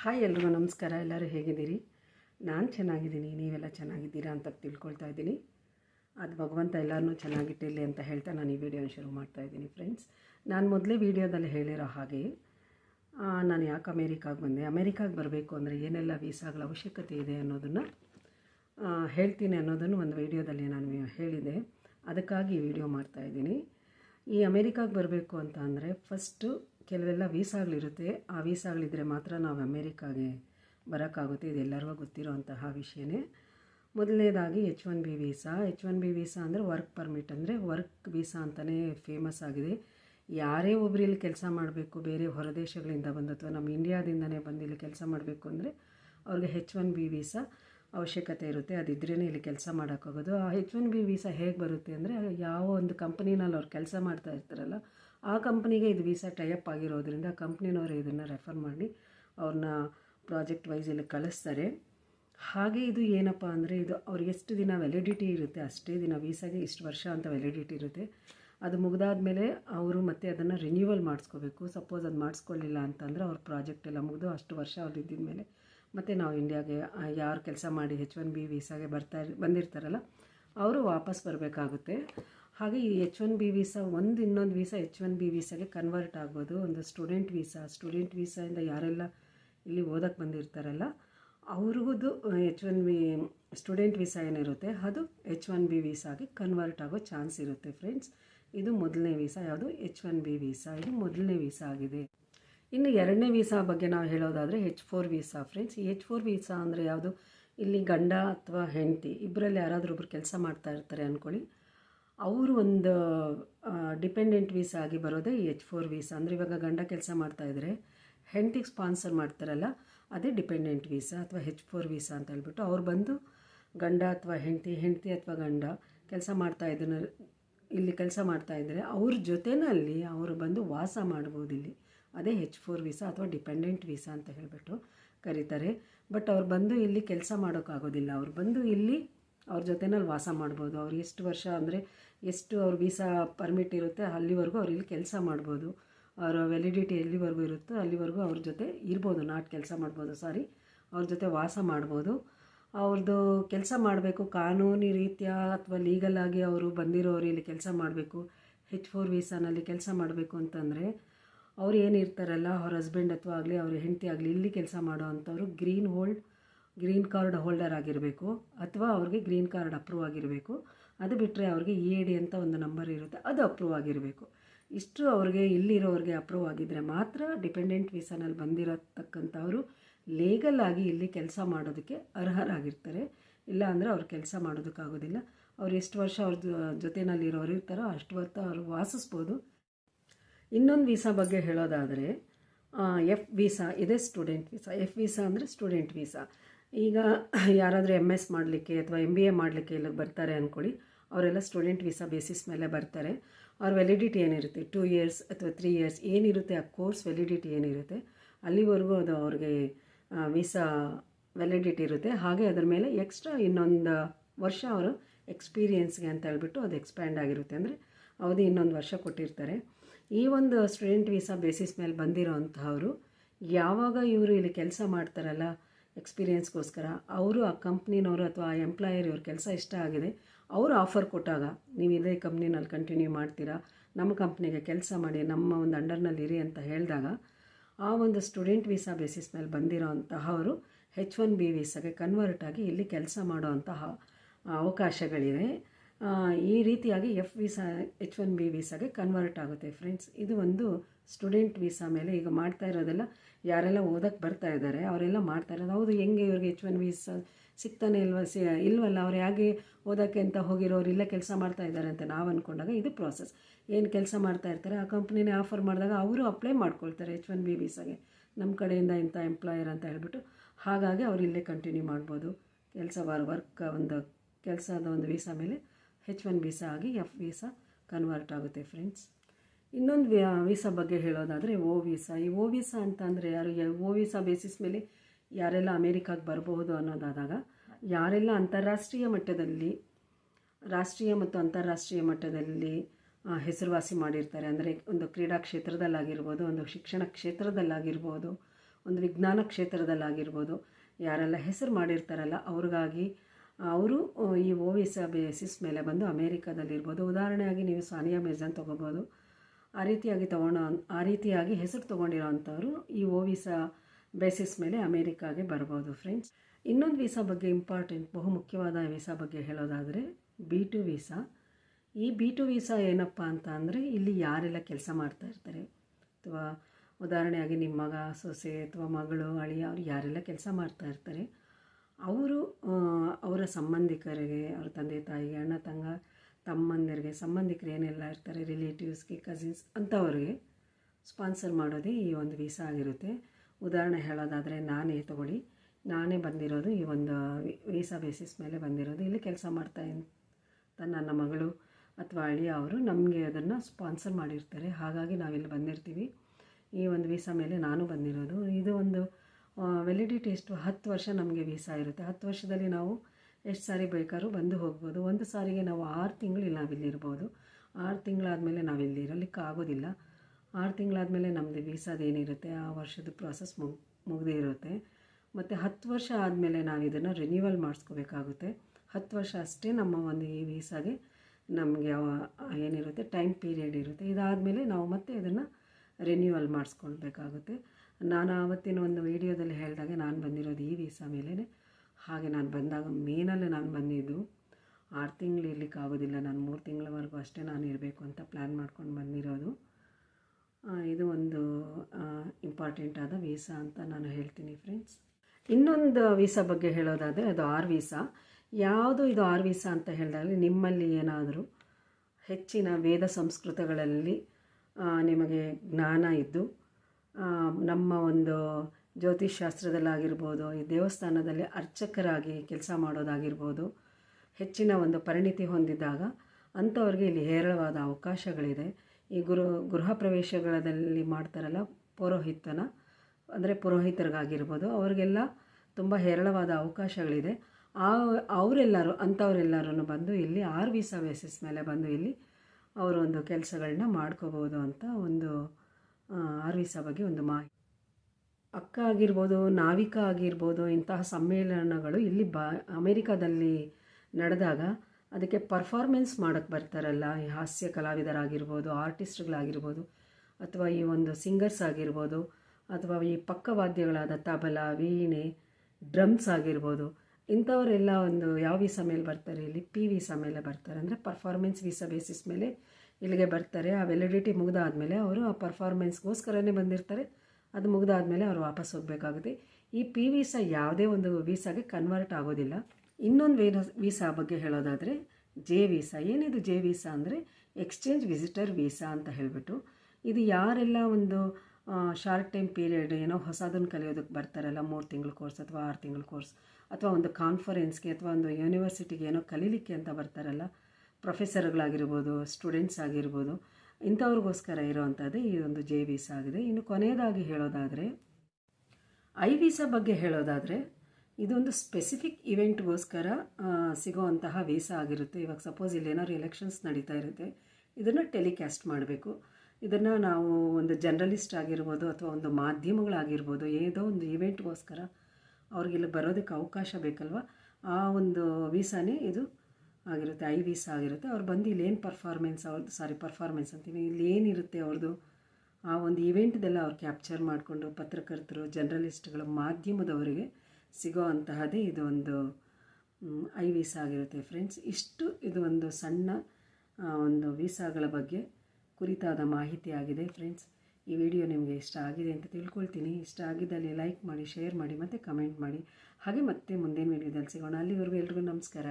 Hi ಎಲ್ರಿಗೂ ನಮಸ್ಕಾರ. ಎಲ್ಲರೂ ಹೇಗಿದ್ದೀರಿ? ನಾನು ಚೆನ್ನಾಗಿದ್ದೀನಿ. ನೀವೆಲ್ಲ ಚೆನ್ನಾಗಿದ್ದೀರಾ ಅಂತ ತಿಳ್ಕೊಳ್ತಾ ಇದ್ದೀನಿ. ಅದು ಭಗವಂತ ಎಲ್ಲರನ್ನೂ ಚೆನ್ನಾಗಿಟ್ಟಿರಲಿ ಅಂತ ಹೇಳ್ತಾ ನಾನು ಈ ವಿಡಿಯೋನ ಶುರು ಮಾಡ್ತಾ ಇದ್ದೀನಿ ಫ್ರೆಂಡ್ಸ್. ನಾನು ಮೊದಲೇ ವೀಡಿಯೋದಲ್ಲಿ ಹೇಳಿರೋ ಹಾಗೆ ನಾನು ಯಾಕೆ ಅಮೇರಿಕಾಗೆ ಬಂದೆ? ಅಮೇರಿಕಾಗೆ ಬರಬೇಕು ಅಂದರೆ ಏನೆಲ್ಲ ವೀಸಾಗಳ ಅವಶ್ಯಕತೆ ಇದೆ ಅನ್ನೋದನ್ನು ಹೇಳ್ತೀನಿ ಅನ್ನೋದನ್ನು ಒಂದು ವಿಡಿಯೋದಲ್ಲಿ ನಾನು ಹೇಳಿದೆ. ಅದಕ್ಕಾಗಿ ವಿಡಿಯೋ ಮಾಡ್ತಾ ಇದ್ದೀನಿ. ಈ ಅಮೇರಿಕಾಗೆ ಬರಬೇಕು ಅಂತ ಅಂದರೆ ಫಸ್ಟು ಕೆಲವೆಲ್ಲ ವೀಸಾಗಳಿರುತ್ತೆ. ಆ ವೀಸಾಗಳಿದ್ದರೆ ಮಾತ್ರ ನಾವು ಅಮೇರಿಕಾಗೆ ಬರೋಕ್ಕಾಗುತ್ತೆ. ಇದೆಲ್ಲರಿಗೂ ಗೊತ್ತಿರೋ ಅಂತಹ ವಿಷಯನೇ. ಮೊದಲನೇದಾಗಿ H one B visa. H one B visa ಅಂದರೆ ವರ್ಕ್ ಪರ್ಮಿಟ್ ಅಂದರೆ ವರ್ಕ್ ವೀಸಾ ಅಂತಲೇ ಫೇಮಸ್ ಆಗಿದೆ. ಯಾರೇ ಒಬ್ರು ಇಲ್ಲಿ ಕೆಲಸ ಮಾಡಬೇಕು, ಬೇರೆ ಹೊರದೇಶಗಳಿಂದ ಬಂದು ಅಥವಾ ನಮ್ಮ ಇಂಡಿಯಾದಿಂದನೇ ಬಂದು ಇಲ್ಲಿ ಕೆಲಸ ಮಾಡಬೇಕು ಅಂದರೆ ಅವ್ರಿಗೆ ಹೆಚ್ ಒನ್ ಬಿ ವೀಸಾ ಅವಶ್ಯಕತೆ ಇರುತ್ತೆ. ಅದಿದ್ರೇ ಇಲ್ಲಿ ಕೆಲಸ ಮಾಡೋಕ್ಕಾಗೋದು. ಆ ಹೆಚ್ ಒನ್ ಬಿ ವೀಸಾ ಹೇಗೆ ಬರುತ್ತೆ ಅಂದರೆ ಯಾವ ಒಂದು ಕಂಪ್ನಿನಲ್ಲಿ ಅವ್ರು ಕೆಲಸ ಮಾಡ್ತಾ ಇರ್ತಾರಲ್ಲ ಆ ಕಂಪ್ನಿಗೆ ಇದು ವೀಸಾ ಟೈಅಪ್ ಆಗಿರೋದ್ರಿಂದ ಕಂಪ್ನಿನವರು ಇದನ್ನು ರೆಫರ್ ಮಾಡಿ ಅವ್ರನ್ನ ಪ್ರಾಜೆಕ್ಟ್ ವೈಸ್ ಇಲ್ಲಿ ಕಳಿಸ್ತಾರೆ. ಹಾಗೆ ಇದು ಏನಪ್ಪ ಅಂದರೆ ಇದು ಅವ್ರಿಗೆ ಎಷ್ಟು ದಿನ ವ್ಯಾಲಿಡಿಟಿ ಇರುತ್ತೆ, ಅಷ್ಟೇ ದಿನ ವೀಸಾಗೆ ಇಷ್ಟು ವರ್ಷ ಅಂತ ವ್ಯಾಲಿಡಿಟಿ ಇರುತ್ತೆ. ಅದು ಮುಗಿದಾದ್ಮೇಲೆ ಅವರು ಮತ್ತೆ ಅದನ್ನು ರಿನ್ಯೂವಲ್ ಮಾಡಿಸ್ಕೋಬೇಕು. ಸಪೋಸ್ ಅದು ಮಾಡಿಸ್ಕೊಳ್ಳಿಲ್ಲ ಅಂತಂದರೆ ಅವ್ರ ಪ್ರಾಜೆಕ್ಟ್ ಎಲ್ಲ ಮುಗಿದು ಅಷ್ಟು ವರ್ಷ ಅವ್ರು ಮೇಲೆ ಮತ್ತು ನಾವು ಇಂಡಿಯಾಗೆ ಯಾರು ಕೆಲಸ ಮಾಡಿ ಹೆಚ್ ಒನ್ ಬಿ ವೀಸಾಗೆ ಬರ್ತಾ ಬಂದಿರ್ತಾರಲ್ಲ, ಅವರು ವಾಪಸ್ ಬರಬೇಕಾಗುತ್ತೆ. ಹಾಗೆ ಈ ಎಚ್ ಒನ್ ಬಿ ವೀಸಾ ಒಂದು ಇನ್ನೊಂದು ವೀಸಾ ಎಚ್ ಒನ್ ಬಿ ವೀಸಾಗೆ ಕನ್ವರ್ಟ್ ಆಗ್ಬೋದು ಒಂದು ಸ್ಟೂಡೆಂಟ್ ವೀಸಾ ಸ್ಟೂಡೆಂಟ್ ವೀಸಾಯಿಂದ ಯಾರೆಲ್ಲ ಇಲ್ಲಿ ಓದಕ್ಕೆ ಬಂದಿರ್ತಾರಲ್ಲ ಅವ್ರಿಗೂ H one B student visa ಏನಿರುತ್ತೆ, ಅದು ಎಚ್ ಒನ್ ಬಿ ವೀಸಾಗೆ ಕನ್ವರ್ಟ್ ಆಗೋ ಚಾನ್ಸ್ ಇರುತ್ತೆ ಫ್ರೆಂಡ್ಸ್ ಇದು ಮೊದಲನೇ ವೀಸಾ ಯಾವುದು? ಎಚ್ ಒನ್ ಬಿ ವೀಸಾ ಇದು ಮೊದಲನೇ ವೀಸಾ ಆಗಿದೆ. ಇನ್ನು ಎರಡನೇ ವೀಸಾ ಬಗ್ಗೆ ನಾವು ಹೇಳೋದಾದರೆ H four visa friends H four visa ಅಂದರೆ ಯಾವುದು? ಇಲ್ಲಿ ಗಂಡ ಅಥವಾ ಹೆಂಡತಿ ಇಬ್ಬರಲ್ಲಿ ಯಾರಾದರೂ ಒಬ್ರು ಕೆಲಸ ಮಾಡ್ತಾ ಇರ್ತಾರೆ ಅಂದ್ಕೊಳ್ಳಿ ಅವರು ಒಂದು ಡಿಪೆಂಡೆಂಟ್ ವೀಸಾ ಆಗಿ ಬರೋದೇ ಈ ಎಚ್ ಫೋರ್ ವೀಸಾ. ಅಂದರೆ ಇವಾಗ ಗಂಡ ಕೆಲಸ ಮಾಡ್ತಾ ಇದ್ದರೆ ಹೆಂಡತಿಗೆ ಸ್ಪಾನ್ಸರ್ ಮಾಡ್ತಾರಲ್ಲ, ಅದೇ ಡಿಪೆಂಡೆಂಟ್ ವೀಸಾ ಅಥವಾ ಹೆಚ್ ಫೋರ್ ವೀಸಾ ಅಂತ ಹೇಳ್ಬಿಟ್ಟು ಅವ್ರು ಬಂದು ಗಂಡ ಅಥವಾ ಹೆಂಡತಿ ಹೆಂಡತಿ ಅಥವಾ ಗಂಡ ಕೆಲಸ ಮಾಡ್ತಾ ಇದನ್ನ ಇಲ್ಲಿ ಕೆಲಸ ಮಾಡ್ತಾ ಇದ್ದರೆ ಅವ್ರ ಜೊತೆನಲ್ಲಿ ಅವರು ಬಂದು ವಾಸ ಮಾಡ್ಬೋದು ಇಲ್ಲಿ. ಅದೇ ಹೆಚ್ ಫೋರ್ ವೀಸಾ ಅಥವಾ ಡಿಪೆಂಡೆಂಟ್ ವೀಸಾ ಅಂತ ಹೇಳಿಬಿಟ್ಟು ಕರೀತಾರೆ. ಬಟ್ ಅವ್ರು ಬಂದು ಇಲ್ಲಿ ಕೆಲಸ ಮಾಡೋಕ್ಕಾಗೋದಿಲ್ಲ. ಅವ್ರು ಬಂದು ಇಲ್ಲಿ ಅವ್ರ ಜೊತೆನಲ್ಲಿ ವಾಸ ಮಾಡ್ಬೋದು. ಅವ್ರು ಎಷ್ಟು ವರ್ಷ ಅಂದರೆ ಎಷ್ಟು ಅವ್ರ ವೀಸಾ ಪರ್ಮಿಟ್ ಇರುತ್ತೆ ಅಲ್ಲಿವರೆಗೂ ಅವ್ರು ಇಲ್ಲಿ ಕೆಲಸ ಮಾಡ್ಬೋದು. ಅವರ ವ್ಯಾಲಿಡಿಟಿ ಎಲ್ಲಿವರೆಗೂ ಇರುತ್ತೋ ಅಲ್ಲಿವರೆಗೂ ಅವ್ರ ಜೊತೆ ಇರ್ಬೋದು. ನಾಟ್ ಕೆಲಸ ಮಾಡ್ಬೋದು ಸಾರಿ ಅವ್ರ ಜೊತೆ ವಾಸ ಮಾಡ್ಬೋದು. ಅವ್ರದ್ದು ಕೆಲಸ ಮಾಡಬೇಕು. ಕಾನೂನಿ ರೀತಿಯ ಅಥವಾ ಲೀಗಲ್ ಆಗಿ ಅವರು ಬಂದಿರೋರು ಇಲ್ಲಿ ಕೆಲಸ ಮಾಡಬೇಕು. ಹೆಚ್ ಫೋರ್ ವೀಸಾನಲ್ಲಿ ಕೆಲಸ ಮಾಡಬೇಕು ಅಂತಂದರೆ ಅವ್ರು ಏನಿರ್ತಾರಲ್ಲ ಅವ್ರ ಹಸ್ಬೆಂಡ್ ಅಥವಾ ಆಗಲಿ ಅವ್ರ ಹೆಂಡತಿ ಆಗಲಿ ಇಲ್ಲಿ ಕೆಲಸ ಮಾಡೋ ಅಂಥವ್ರು green hold green card holder ಆಗಿರಬೇಕು ಅಥವಾ ಅವ್ರಿಗೆ ಗ್ರೀನ್ ಕಾರ್ಡ್ ಅಪ್ರೂವ್ ಆಗಿರಬೇಕು. ಅದು ಬಿಟ್ಟರೆ ಅವ್ರಿಗೆ ಇ ಎ ಡಿ ಅಂತ ಒಂದು ನಂಬರ್ ಇರುತ್ತೆ, ಅದು ಅಪ್ರೂವ್ ಆಗಿರಬೇಕು. ಇಷ್ಟು ಅವ್ರಿಗೆ ಇಲ್ಲಿರೋರಿಗೆ ಅಪ್ರೂವ್ ಆಗಿದ್ದರೆ ಮಾತ್ರ ಡಿಪೆಂಡೆಂಟ್ ವೀಸಾನಲ್ಲಿ ಬಂದಿರತಕ್ಕಂಥವರು ಲೀಗಲ್ ಆಗಿ ಇಲ್ಲಿ ಕೆಲಸ ಮಾಡೋದಕ್ಕೆ ಅರ್ಹರಾಗಿರ್ತಾರೆ. ಇಲ್ಲ ಅಂದರೆ ಅವ್ರು ಕೆಲಸ ಮಾಡೋದಕ್ಕಾಗೋದಿಲ್ಲ. ಅವ್ರು ಎಷ್ಟು ವರ್ಷ ಅವ್ರ ಜೊತೆನಲ್ಲಿರೋರು ಇರ್ತಾರೋ ಅಷ್ಟು ವರ್ಷ ಅವರು ವಾಸಿಸ್ಬೋದು. ಇನ್ನೊಂದು ವೀಸಾ ಬಗ್ಗೆ ಹೇಳೋದಾದರೆ ಎಫ್ ವೀಸಾ, ಇದೆ ಸ್ಟೂಡೆಂಟ್ ವೀಸಾ. ಎಫ್ ವೀಸಾ ಅಂದರೆ ಸ್ಟೂಡೆಂಟ್ ವೀಸಾ. ಈಗ ಯಾರಾದರೂ ಎಂ ಎಸ್ ಮಾಡಲಿಕ್ಕೆ ಅಥವಾ ಎಂ ಬಿ ಎ ಮಾಡಲಿಕ್ಕೆ ಇಲ್ಲಿಗೆ ಬರ್ತಾರೆ ಅಂದ್ಕೊಳ್ಳಿ ಅವರೆಲ್ಲ ಸ್ಟೂಡೆಂಟ್ ವೀಸಾ ಬೇಸಿಸ್ ಮೇಲೆ ಬರ್ತಾರೆ. ಅವ್ರ ವ್ಯಾಲಿಡಿಟಿ ಏನಿರುತ್ತೆ? ಟೂ ಇಯರ್ಸ್ ಅಥವಾ ತ್ರೀ ಇಯರ್ಸ್ ಏನಿರುತ್ತೆ? ಆ ಕೋರ್ಸ್ ವ್ಯಾಲಿಡಿಟಿ ಏನಿರುತ್ತೆ? ಅಲ್ಲಿವರೆಗೂ ಅದು ಅವ್ರಿಗೆ ವೀಸಾ ವ್ಯಾಲಿಡಿಟಿ ಇರುತ್ತೆ. ಹಾಗೆ ಅದರ ಮೇಲೆ ಎಕ್ಸ್ಟ್ರಾ ಇನ್ನೊಂದು ವರ್ಷ ಅವರು ಎಕ್ಸ್ಪೀರಿಯನ್ಸ್ಗೆ ಅಂತ ಹೇಳ್ಬಿಟ್ಟು ಅದು ಎಕ್ಸ್ಪ್ಯಾಂಡ್ ಆಗಿರುತ್ತೆ. ಅಂದರೆ ಅವಧಿ ಇನ್ನೊಂದು ವರ್ಷ ಕೊಟ್ಟಿರ್ತಾರೆ. ಈ ಒಂದು ಸ್ಟೂಡೆಂಟ್ ವೀಸಾ ಬೇಸಿಸ್ ಮೇಲೆ ಬಂದಿರೋ ಯಾವಾಗ ಇವರು ಇಲ್ಲಿ ಕೆಲಸ ಮಾಡ್ತಾರಲ್ಲ ಎಕ್ಸ್ಪೀರಿಯನ್ಸ್ಗೋಸ್ಕರ ಅವರು ಆ ಕಂಪ್ನಿನವರು ಅಥವಾ ಆ ಎಂಪ್ಲಾಯರ್ ಇವ್ರ ಕೆಲಸ ಇಷ್ಟ ಆಗಿದೆ, ಅವರು ಆಫರ್ ಕೊಟ್ಟಾಗ ನೀವು ಇದೇ ಕಂಪ್ನಿನಲ್ಲಿ ಕಂಟಿನ್ಯೂ ಮಾಡ್ತೀರಾ, ನಮ್ಮ ಕಂಪ್ನಿಗೆ ಕೆಲಸ ಮಾಡಿ, ನಮ್ಮ ಒಂದು ಅಂಡರ್ನಲ್ಲಿ ಇರಿ ಅಂತ ಹೇಳಿದಾಗ ಆ ಒಂದು ಸ್ಟೂಡೆಂಟ್ ವೀಸಾ ಬೇಸಿಸ್ ಮೇಲೆ ಬಂದಿರೋ ಅಂತಹವರು ಹೆಚ್ ಒನ್ ಬಿ ವೀಸಾಗೆ ಕನ್ವರ್ಟ್ ಆಗಿ ಇಲ್ಲಿ ಕೆಲಸ ಮಾಡೋ ಅವಕಾಶಗಳಿವೆ. ಈ ರೀತಿಯಾಗಿ F visa H one B ವೀಸಾಗೆ convert ಆಗುತ್ತೆ. ಫ್ರೆಂಡ್ಸ್ ಇದು ಒಂದು ಸ್ಟೂಡೆಂಟ್ ವೀಸಾ ಮೇಲೆ ಈಗ ಮಾಡ್ತಾ ಇರೋದೆಲ್ಲ ಯಾರೆಲ್ಲ ಓದಕ್ಕೆ ಬರ್ತಾ ಇದ್ದಾರೆ, ಅವರೆಲ್ಲ ಮಾಡ್ತಾ ಇರೋದು. ಹೌದು, ಹೆಂಗೆ ಇವ್ರಿಗೆ ಎಚ್ ಒನ್ ವೀಸಾ ಸಿಗ್ತಾನೆ ಇಲ್ವ? ಸಿ, ಇಲ್ವಲ್ಲ, ಅವ್ರು ಹೇಗೆ ಓದೋಕ್ಕೆ ಅಂತ ಹೋಗಿರೋರು ಇಲ್ಲೇ ಕೆಲಸ ಮಾಡ್ತಾ ಇದ್ದಾರೆ ಅಂತ ನಾವು ಅಂದ್ಕೊಂಡಾಗ ಇದು ಪ್ರಾಸೆಸ್ ಏನು ಕೆಲಸ ಮಾಡ್ತಾ ಇರ್ತಾರೆ? ಆ ಕಂಪ್ನಿನೇ ಆಫರ್ ಮಾಡಿದಾಗ ಅವರು ಅಪ್ಲೈ ಮಾಡ್ಕೊಳ್ತಾರೆ ಎಚ್ ಒನ್ ಬಿ ವೀಸಾಗೆ. ನಮ್ಮ ಕಡೆಯಿಂದ ಇಂಥ ಎಂಪ್ಲಾಯರ್ ಅಂತ ಹೇಳ್ಬಿಟ್ಟು. ಹಾಗಾಗಿ ಅವರು ಇಲ್ಲೇ ಕಂಟಿನ್ಯೂ ಮಾಡ್ಬೋದು. ಕೆಲಸ ವರ್ಕ್ ಒಂದು, ಕೆಲಸದ ಒಂದು ವೀಸಾ ಮೇಲೆ ಹೆಚ್ ಒನ್ ವೀಸಾ ಆಗಿ ಎಫ್ ವೀಸಾ ಕನ್ವರ್ಟ್ ಆಗುತ್ತೆ ಫ್ರೆಂಡ್ಸ್ ಇನ್ನೊಂದು ವೀಸಾ ಬಗ್ಗೆ ಹೇಳೋದಾದರೆ ಓ ವೀಸಾ. ಈ ಓ ವೀಸಾ ಅಂತ ಅಂದರೆ ಯಾರು ಓ ವೀಸಾ ಬೇಸಿಸ್ ಮೇಲೆ ಯಾರೆಲ್ಲ ಅಮೇರಿಕಾಗೆ ಬರಬಹುದು ಅನ್ನೋದಾದಾಗ ಯಾರೆಲ್ಲ ಅಂತಾರಾಷ್ಟ್ರೀಯ ಮಟ್ಟದಲ್ಲಿ ರಾಷ್ಟ್ರೀಯ ಮತ್ತು ಅಂತಾರಾಷ್ಟ್ರೀಯ ಮಟ್ಟದಲ್ಲಿ ಹೆಸರುವಾಸಿ ಮಾಡಿರ್ತಾರೆ. ಅಂದರೆ ಒಂದು ಕ್ರೀಡಾ ಕ್ಷೇತ್ರದಲ್ಲಾಗಿರ್ಬೋದು, ಒಂದು ಶಿಕ್ಷಣ ಕ್ಷೇತ್ರದಲ್ಲಾಗಿರ್ಬೋದು, ಒಂದು ವಿಜ್ಞಾನ ಕ್ಷೇತ್ರದಲ್ಲಾಗಿರ್ಬೋದು, ಯಾರೆಲ್ಲ ಹೆಸರು ಮಾಡಿರ್ತಾರಲ್ಲ ಅವ್ರಿಗಾಗಿ ಅವರು ಈ ಓ ವೀಸಾ ಬೇಸಿಸ್ ಮೇಲೆ ಬಂದು ಅಮೇರಿಕಾದಲ್ಲಿರ್ಬೋದು. ಉದಾಹರಣೆಯಾಗಿ ನೀವು ಸಾನಿಯಾ ಮಿರ್ಜಾನ್ ತೊಗೋಬೋದು. ಆ ರೀತಿಯಾಗಿ ತಗೊಂಡ ಆ ರೀತಿಯಾಗಿ ಹೆಸರು ತೊಗೊಂಡಿರೋ ಈ ಓ ವೀಸಾ ಬೇಸಿಸ್ ಮೇಲೆ ಅಮೇರಿಕಾಗೆ ಬರ್ಬೋದು ಫ್ರೆಂಡ್ಸ್. ಇನ್ನೊಂದು ವೀಸಾ ಬಗ್ಗೆ ಇಂಪಾರ್ಟೆಂಟ್, ಬಹು ಮುಖ್ಯವಾದ ವೀಸಾ ಬಗ್ಗೆ ಹೇಳೋದಾದರೆ ಬಿ ಟು ವೀಸಾ. ಈ ಬಿ ಟು ವೀಸಾ ಏನಪ್ಪ ಅಂತ ಅಂದರೆ ಇಲ್ಲಿ ಯಾರೆಲ್ಲ ಕೆಲಸ ಮಾಡ್ತಾ ಇರ್ತಾರೆ? ಅಥವಾ ಉದಾಹರಣೆಯಾಗಿ ನಿಮ್ಮ ಮಗ, ಸೊಸೆ ಅಥವಾ ಮಗಳು, ಅಳಿಯ ಅವರು ಯಾರೆಲ್ಲ ಕೆಲಸ ಮಾಡ್ತಾ ಇರ್ತಾರೆ? ಅವರು ಅವರ ಸಂಬಂಧಿಕರಿಗೆ, ಅವ್ರ ತಂದೆ ತಾಯಿಗೆ, ಅಣ್ಣ, ತಂಗ ತಮ್ಮಂದಿರಿಗೆ, ಸಂಬಂಧಿಕರು ಏನೆಲ್ಲ ಇರ್ತಾರೆ ರಿಲೇಟಿವ್ಸ್ಗೆ ಕಸಿನ್ಸ್ ಅಂಥವ್ರಿಗೆ ಸ್ಪಾನ್ಸರ್ ಮಾಡೋದೇ ಈ ಒಂದು ವೀಸಾ ಆಗಿರುತ್ತೆ. ಉದಾಹರಣೆ ಹೇಳೋದಾದರೆ ನಾನೇ ತಗೊಳ್ಳಿ, ನಾನೇ ಬಂದಿರೋದು ಈ ಒಂದು ವೀಸಾ ಬೇಸಿಸ್ ಮೇಲೆ ಬಂದಿರೋದು. ಇಲ್ಲಿ ಕೆಲಸ ಮಾಡ್ತಾ ಅಂತ ನನ್ನ ಮಗಳು ಅಥವಾ ಅಳಿಯ ಅವರು ನಮಗೆ ಅದನ್ನು ಸ್ಪಾನ್ಸರ್ ಮಾಡಿರ್ತಾರೆ. ಹಾಗಾಗಿ ನಾವಿಲ್ಲಿ ಬಂದಿರ್ತೀವಿ. ಈ ಒಂದು ವೀಸಾ ಮೇಲೆ ನಾನು ಬಂದಿರೋದು. ಇದು ಒಂದು ವ್ಯಾಲಿಡಿಟಿ ಎಷ್ಟು? ಹತ್ತು ವರ್ಷ ನಮಗೆ ವೀಸಾ ಇರುತ್ತೆ. ಹತ್ತು ವರ್ಷದಲ್ಲಿ ನಾವು ಎಷ್ಟು ಸಾರಿ ಬೇಕಾದ್ರೂ ಬಂದು ಹೋಗ್ಬೋದು. ಒಂದು ಸಾರಿಗೆ ನಾವು ಆರು ತಿಂಗಳು ನಾವಿಲ್ಲಿರ್ಬೋದು ಆರು ತಿಂಗಳಾದಮೇಲೆ ನಾವಿಲ್ಲಿ ಇರಲಿಕ್ಕೆ ಆಗೋದಿಲ್ಲ. ಆರು ತಿಂಗಳಾದಮೇಲೆ ನಮ್ಮದು ವೀಸಾದ ಏನಿರುತ್ತೆ, ಆ ವರ್ಷದ ಪ್ರಾಸೆಸ್ ಮುಗ್, ಮುಗ್ದೇ ಇರುತ್ತೆ. ಮತ್ತು ಹತ್ತು ವರ್ಷ ಆದಮೇಲೆ ನಾವು ಇದನ್ನು ರಿನ್ಯೂವಲ್ ಮಾಡಿಸ್ಕೋಬೇಕಾಗುತ್ತೆ. ಹತ್ತು ವರ್ಷ ಅಷ್ಟೇ ನಮ್ಮ ಒಂದು ಈ ವೀಸಾಗೆ ನಮಗೆ ಏನಿರುತ್ತೆ ಟೈಮ್ ಪೀರಿಯಡ್ ಇರುತ್ತೆ. ಇದಾದಮೇಲೆ ನಾವು ಮತ್ತೆ ಇದನ್ನು ರಿನ್ಯೂವಲ್ ಮಾಡಿಸ್ಕೊಳ್ಬೇಕಾಗುತ್ತೆ. ನಾನು ಆವತ್ತಿನ ಒಂದು ವೀಡಿಯೋದಲ್ಲಿ ಹೇಳಿದಾಗೆ ನಾನು ಬಂದಿರೋದು ಈ ವೀಸಾ ಮೇಲೇ ಹಾಗೆ ನಾನು ಬಂದಾಗ ಮೇನಲ್ಲಿ ನಾನು ಬಂದಿದ್ದು. ಆರು ತಿಂಗಳು ಇರಲಿಕ್ಕೆ ಆಗೋದಿಲ್ಲ. ನಾನು ಮೂರು ತಿಂಗಳವರೆಗೂ ಅಷ್ಟೇ ನಾನು ಇರಬೇಕು ಅಂತ ಪ್ಲ್ಯಾನ್ ಮಾಡ್ಕೊಂಡು ಬಂದಿರೋದು. ಇದು ಒಂದು ಇಂಪಾರ್ಟೆಂಟ್ ಆದ ವೀಸಾ ಅಂತ ನಾನು ಹೇಳ್ತೀನಿ ಫ್ರೆಂಡ್ಸ್ ಇನ್ನೊಂದು ವೀಸಾ ಬಗ್ಗೆ ಹೇಳೋದಾದರೆ ಅದು ಆರ್ ವೀಸಾ ಯಾವುದು ಇದು ಆರ್ ವೀಸಾ ಅಂತ ಹೇಳಿದಾಗ ನಿಮ್ಮಲ್ಲಿ ಏನಾದರೂ ಹೆಚ್ಚಿನ ವೇದ ಸಂಸ್ಕೃತಗಳಲ್ಲಿ ನಿಮಗೆ ಜ್ಞಾನ ಇದ್ದು ನಮ್ಮ ಒಂದು ಜ್ಯೋತಿಷ್ ಶಾಸ್ತ್ರದಲ್ಲಾಗಿರ್ಬೋದು ಈ ದೇವಸ್ಥಾನದಲ್ಲಿ ಅರ್ಚಕರಾಗಿ ಕೆಲಸ ಮಾಡೋದಾಗಿರ್ಬೋದು, ಹೆಚ್ಚಿನ ಒಂದು ಪರಿಣಿತಿ ಹೊಂದಿದಾಗ ಅಂಥವ್ರಿಗೆ ಇಲ್ಲಿ ಹೇರಳವಾದ ಅವಕಾಶಗಳಿದೆ. ಈ ಗುರು, ಗೃಹ ಪ್ರವೇಶಗಳಲ್ಲಿ ಮಾಡ್ತಾರಲ್ಲ ಪುರೋಹಿತನ, ಅಂದರೆ ಪುರೋಹಿತರಿಗಾಗಿರ್ಬೋದು, ಅವರಿಗೆಲ್ಲ ತುಂಬ ಹೇರಳವಾದ ಅವಕಾಶಗಳಿದೆ. ಆ ಅವರೆಲ್ಲರೂ ಅಂಥವರೆಲ್ಲರೂ ಬಂದು ಇಲ್ಲಿ ಆರ್ ವೀಸಾ ಬೇಸಿಸ್ ಮೇಲೆ ಬಂದು ಇಲ್ಲಿ ಅವರೊಂದು ಕೆಲಸಗಳನ್ನ ಮಾಡ್ಕೋಬೋದು ಅಂತ ಒಂದು ಆರ್ ವೀಸಾ ಬಗ್ಗೆ ಒಂದು ಮಾಹಿತಿ. ಅಕ್ಕ ಆಗಿರ್ಬೋದು, ನಾವಿಕ ಆಗಿರ್ಬೋದು, ಇಂತಹ ಸಮ್ಮೇಳನಗಳು ಇಲ್ಲಿ ಬಾ, ಅಮೇರಿಕಾದಲ್ಲಿ ನಡೆದಾಗ ಅದಕ್ಕೆ ಪರ್ಫಾರ್ಮೆನ್ಸ್ ಮಾಡೋಕ್ಕೆ ಬರ್ತಾರಲ್ಲ. ಈ ಹಾಸ್ಯ ಕಲಾವಿದರಾಗಿರ್ಬೋದು ಆರ್ಟಿಸ್ಟ್ಗಳಾಗಿರ್ಬೋದು ಅಥವಾ ಈ ಒಂದು ಸಿಂಗರ್ಸ್ ಆಗಿರ್ಬೋದು, ಅಥವಾ ಈ ಪಕ್ಕವಾದ್ಯಗಳಾದ ತಬಲ, ವೀಣೆ ಡ್ರಮ್ಸ್ ಆಗಿರ್ಬೋದು, ಇಂಥವರೆಲ್ಲ ಒಂದು ಯಾವ ವೀಸಾ ಮೇಲೆ ಬರ್ತಾರೆ ಇಲ್ಲಿ? ಪಿ ವೀಸಾ ಮೇಲೆ ಬರ್ತಾರೆ. ಅಂದರೆ ಪರ್ಫಾರ್ಮೆನ್ಸ್ ವೀಸಾ ಬೇಸಿಸ್ ಮೇಲೆ ಇಲ್ಲಿಗೆ ಬರ್ತಾರೆ. ಆ ವ್ಯಾಲಿಡಿಟಿ ಮುಗಿದಾದ್ಮೇಲೆ ಅವರು ಆ ಪರ್ಫಾರ್ಮೆನ್ಸ್ಗೋಸ್ಕರನೇ ಬಂದಿರ್ತಾರೆ. ಅದು ಮುಗಿದಾದ್ಮೇಲೆ ಅವರು ವಾಪಸ್ ಹೋಗಬೇಕಾಗುತ್ತೆ. ಈ ಪಿ ವೀಸಾ ಯಾವುದೇ ಒಂದು ವೀಸಾಗೆ ಕನ್ವರ್ಟ್ ಆಗೋದಿಲ್ಲ. ಇನ್ನೊಂದು ವೀನ ವೀಸಾ ಬಗ್ಗೆ ಹೇಳೋದಾದರೆ ಜೆ ವೀಸಾ ಏನಿದು ಜೆ ವೀಸಾ ಅಂದರೆ ಎಕ್ಸ್ಚೇಂಜ್ ವಿಸಿಟರ್ ವೀಸಾ ಅಂತ ಹೇಳಿಬಿಟ್ಟು, ಇದು ಯಾರೆಲ್ಲ ಒಂದು ಶಾರ್ಟ್ ಟೈಮ್ ಪೀರಿಯಡ್ ಏನೋ ಹೊಸದನ್ನು ಕಲಿಯೋದಕ್ಕೆ ಬರ್ತಾರಲ್ಲ, ಮೂರು ತಿಂಗಳ ಕೋರ್ಸ್ ಅಥವಾ ಆರು ತಿಂಗಳ ಕೋರ್ಸ್ ಅಥವಾ ಒಂದು ಕಾನ್ಫರೆನ್ಸ್ಗೆ ಅಥವಾ ಒಂದು ಯೂನಿವರ್ಸಿಟಿಗೆ ಏನೋ ಕಲೀಲಿಕ್ಕೆ ಅಂತ ಬರ್ತಾರಲ್ಲ ಪ್ರೊಫೆಸರ್ಗಳಾಗಿರ್ಬೋದು ಸ್ಟೂಡೆಂಟ್ಸ್ ಆಗಿರ್ಬೋದು ಇಂಥವ್ರಿಗೋಸ್ಕರ ಇರೋವಂಥದ್ದು ಈ ಒಂದು ಜೆ ವೀಸಾ ಆಗಿದೆ. ಇನ್ನು ಕೊನೆಯದಾಗಿ ಹೇಳೋದಾದರೆ, ಐ ವೀಸಾ ಬಗ್ಗೆ ಹೇಳೋದಾದರೆ, ಇದೊಂದು ಸ್ಪೆಸಿಫಿಕ್ ಇವೆಂಟ್ಗೋಸ್ಕರ ಸಿಗೋವಂತಹ ವೀಸಾ ಆಗಿರುತ್ತೆ. ಇವಾಗ ಸಪೋಸ್ ಇಲ್ಲಿ ಏನಾದ್ರು ಎಲೆಕ್ಷನ್ಸ್ ನಡೀತಾ ಇರುತ್ತೆ, ಇದನ್ನು ಟೆಲಿಕ್ಯಾಸ್ಟ್ ಮಾಡಬೇಕು. ಇದನ್ನು ನಾವು ಒಂದು ಜರ್ನಲಿಸ್ಟ್ ಆಗಿರ್ಬೋದು ಅಥವಾ ಒಂದು ಮಾಧ್ಯಮಗಳಾಗಿರ್ಬೋದು ಏನೋ ಒಂದು ಇವೆಂಟ್ಗೋಸ್ಕರ ಅವ್ರಿಗೆಲ್ಲ ಬರೋದಕ್ಕೆ ಅವಕಾಶ ಬೇಕಲ್ವ? ಆ ಒಂದು ವೀಸಾನೇ ಇದು. ಆಗಿರುತ್ತೆ, ಐ ವಿಸ್ ಆಗಿರುತ್ತೆ. ಅವ್ರು ಬಂದು ಇಲ್ಲಿ ಏನು ಪರ್ಫಾರ್ಮೆನ್ಸ್ ಅವ್ರದ್ದು ಸಾರಿ ಪರ್ಫಾರ್ಮೆನ್ಸ್ ಅಂತೀನಿ ಇಲ್ಲೇನಿರುತ್ತೆ ಅವ್ರದ್ದು ಆ ಒಂದು ಇವೆಂಟ್ದೆಲ್ಲ ಅವ್ರು ಕ್ಯಾಪ್ಚರ್ ಮಾಡಿಕೊಂಡು ಪತ್ರಕರ್ತರು ಜರ್ನಲಿಸ್ಟ್ಗಳು ಮಾಧ್ಯಮದವರಿಗೆ ಸಿಗೋ ಅಂತಹದೇ ಇದು ಒಂದು ಐ ವಿಸ್ ಆಗಿರುತ್ತೆ ಫ್ರೆಂಡ್ಸ್ ಇಷ್ಟು ಇದು ಒಂದು ಸಣ್ಣ ಒಂದು ವೀಸಾಗಳ ಬಗ್ಗೆ ಕುರಿತಾದ ಮಾಹಿತಿ ಆಗಿದೆ ಫ್ರೆಂಡ್ಸ್ ಈ ವಿಡಿಯೋ ನಿಮಗೆ ಇಷ್ಟ ಆಗಿದೆ ಅಂತ ತಿಳ್ಕೊಳ್ತೀನಿ. ಇಷ್ಟ ಆಗಿದ್ದಲ್ಲಿ ಲೈಕ್ ಮಾಡಿ ಶೇರ್ ಮಾಡಿ, ಮತ್ತು ಕಮೆಂಟ್ ಮಾಡಿ. ಹಾಗೆ ಮತ್ತೆ ಮುಂದಿನ ವಿಡಿಯೋದಲ್ಲಿ ಸಿಗೋಣ. ಅಲ್ಲಿವರೆಗೂ ಎಲ್ರಿಗೂ ನಮಸ್ಕಾರ.